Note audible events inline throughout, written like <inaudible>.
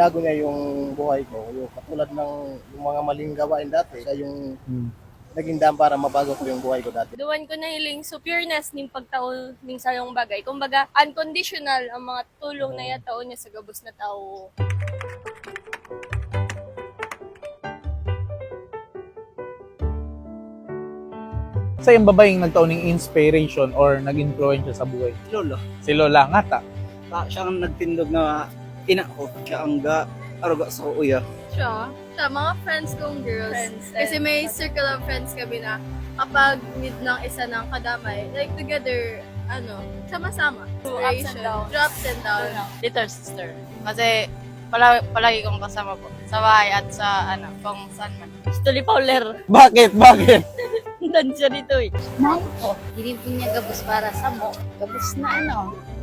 binago niya yung buhay ko. Yung katulad ng yung mga maling gawain dati, siya yung naging daan para mabago ko yung buhay ko dati. Duwan ko nahiling so pureness ning pagtao ning sayong bagay. Kumbaga, unconditional ang mga tulong na yatao niya sa gabos na tao. Sa yung babaeng nagtaon ng inspiration or nag-influence sa buhay? Lolo. Si Lola nga ta. Ta, siya ang nagtindog na ina ko. Siya ang ga aruga sa kuya. Siya, siya, mga friends kong girls. Friends, Kasi and- may circle of friends kami na kapag need ng isa ng kadamay, like together, ano, sama-sama. Ups and downs. Ups and downs. Little sister. Kasi palagi, palagi kong kasama po sa bahay at sa ano, kung saan man. Stoli Fowler. Bakit? Bakit? Dan siya dito eh. Oh, hindi po niya gabos para sa mo. Gabos na ano,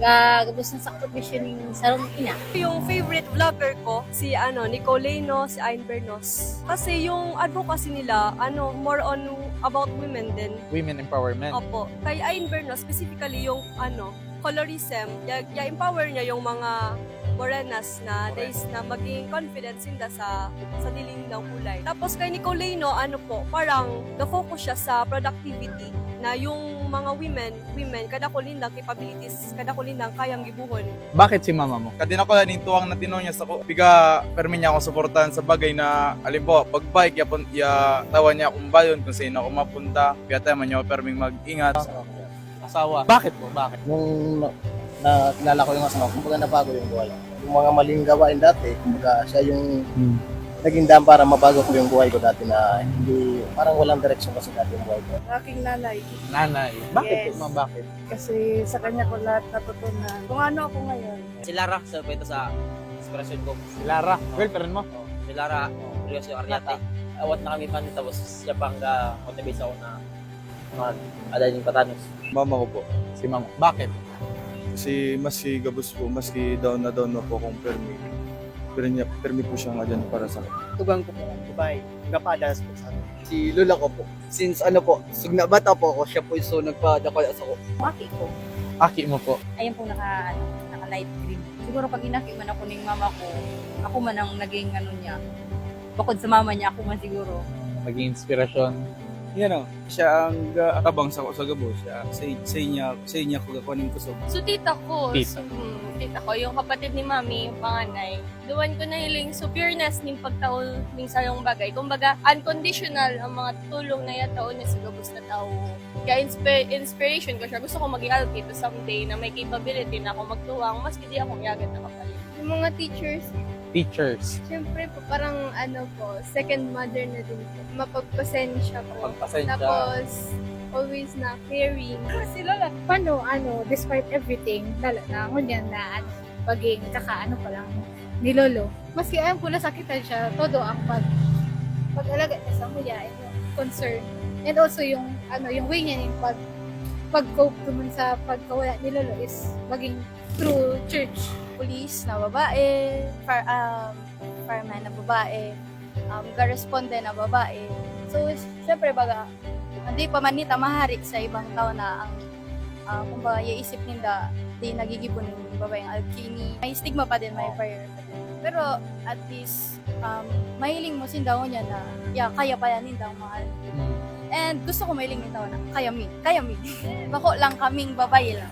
ga, gabos na sakripisyo ng sarong ina. Yung favorite vlogger ko, si ano, Nicoleno, si Ayn Bernos. Kasi yung advocacy nila, ano, more on about women din. Women empowerment. Opo. Kay Ayn Bernos, specifically yung ano, colorism, ya, ya empower niya yung mga morenas na days na maging confident sila sa sa dilim ng kulay. Tapos kay Nicoleno, ano po, parang na-focus siya sa productivity na yung mga women, women, kada ko lindang capabilities, kada ko lindang kayang gibuhon. Bakit si mama mo? Kadin ako lang tuwang na tinaw niya sa ko. Piga, permi niya akong suportahan sa bagay na, alimbawa, pag bike, yapon, ya, tawa niya akong bayon kung sino ako mapunta. Kaya tayo man niya ako perming mag-ingat. Asawa. Bakit po? Bakit? Nung na, na kilala ko yung asawa, kumbaga nabago yung buhay. Yung mga maling gawain dati, kumbaga siya yung naging daan para mabago ko yung buhay ko dati na hindi, parang walang direksyon kasi dati yung buhay ko. aking nanay. Nanay. Bakit Yes. po, ma? Bakit? Kasi sa kanya ko lahat natutunan. Kung ano ako ngayon. Si Lara, sa ito sa inspirasyon ko. Si Lara. Girlfriend mo? Si Lara, Rios yung Ariate. Awat na kami pa tapos siya pang ga-motivate ako na mag-aday ng patanos. Mama ko po. Si mama. Bakit? Kasi maski gabos po, maski down na down na po akong permi. Pero niya, permi po siya nga dyan para sa akin. Tugang ko po ang Dubai. Gapadas po sa akin. Si Lola ko po. Since ano po, sugna bata po ako, siya po yung so nagpadakala sa ko. Maki ko. Aki mo po. Ayun po naka, ano, naka light green. Siguro pag inaki man ako ng mama ko, ako man ang naging ano niya. Bukod sa mama niya, ako man siguro. Maging inspirasyon. Yan o. Siya ang ga akabang sa ko sa gabos. Siya, sa, sa inya, sa inya ko gakunin ko so. So tita ko, Tita. So, mm, tita ko, yung kapatid ni mami, yung panganay. Duwan ko nahiling so pureness ning pagtao ning sayong bagay. Kumbaga, unconditional ang mga tulong na yatao niya sa gabos na tao. Kaya inspi- inspiration ko siya. Gusto ko maging alki to someday na may capability na ako magtuwang, mas hindi ako yagat na kapalit. Yung mga teachers, Teachers. syempre po, parang ano po, second mother na din po. Mapagpasensya po. Pagpasensya. Tapos, always na caring. Si Lola, paano, ano, despite everything, lalo na ngunyan na, ano, paging kakaano pa lang ni Lolo. Maski alam ko nasakitan siya, todo ang pag pag-alaga niya sa muya, and yung concern. And also yung, ano, yung way niya yung pag pag-cope naman sa pagkawala ni Lolo is maging through church. Police na babae, fire, um, fireman na babae, um, ga-responde na babae. So, syempre baga, hindi pa man nita maharik sa ibang tao na ang uh, kung ba iisip ninda di nagigipon ng babae ang alkini. May stigma pa din, may prayer pa din. Pero at least, um, mahiling mo sindaw niya na, yeah, kaya pa yan ninda ang mahal. Mm. And gusto ko mahiling nitaw na, kaya mi, kaya mi. <laughs> Bako lang kaming babae lang.